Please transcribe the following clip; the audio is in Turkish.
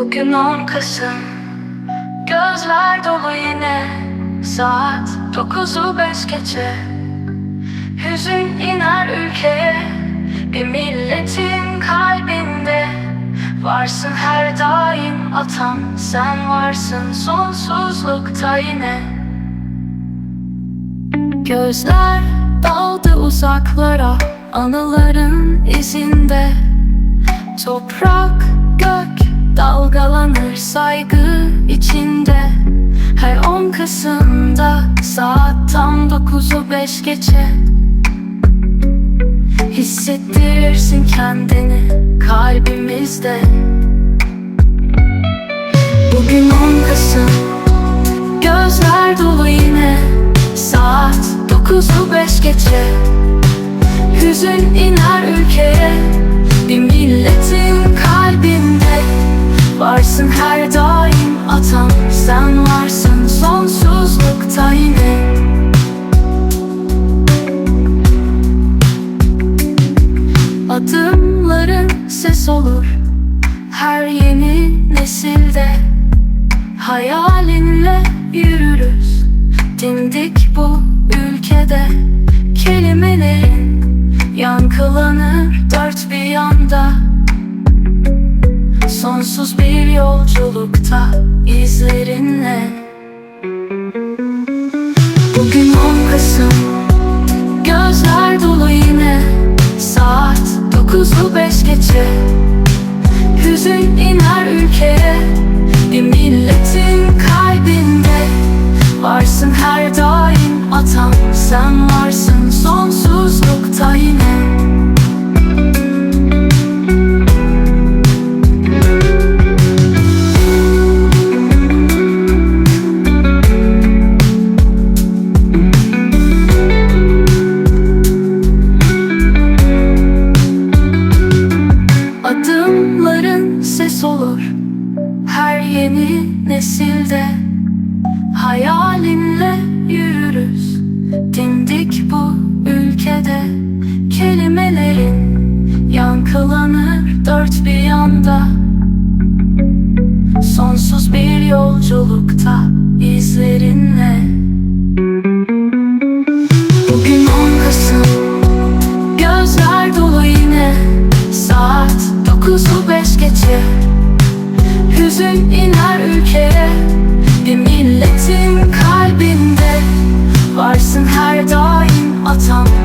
Bugün 10 Kasım. Gözler dolu yine. Saat 9'u beş geçe. Hüzün iner ülkeye Bir milletin kalbinde. Varsın her daim atam Sen varsın sonsuzlukta yine. Gözler daldı uzaklara. Anıların izinde. Toprak, gök dalgalanır saygı içinde. Her on Kasım'da saat tam dokuzu beş geçe. Hissettirirsin kendini kalbimizde. Bugün 10 Kasım Gözler dolu yine. Saat dokuzu beş geçe. Hüzün iner Varsın her daim atam Sen varsın sonsuzlukta yine. Adımların ses olur Her yeni nesilde. Hayalinle yürürüz Dimdik bu ülkede. Kelimelerin yankılanır dört bir yanda Sonsuz bir yolculukta izlerinle. Bugün 10 Kasım Gözler dolu yine. Saat dokuzu beş geçe Hüzün iner ülkeye. Bir milletin kalbinde Varsın her daim atam Sen varsın sonsuzlukta yine yeni nesilde Hayalinle yürürüz. Dimdik bu ülkede Kelimelerin yankılanır dört bir yanda. Sonsuz bir yolculukta izlerinle. Bugün 10 Kasım Gözler dolu yine. Saat dokuzu beş geçe atam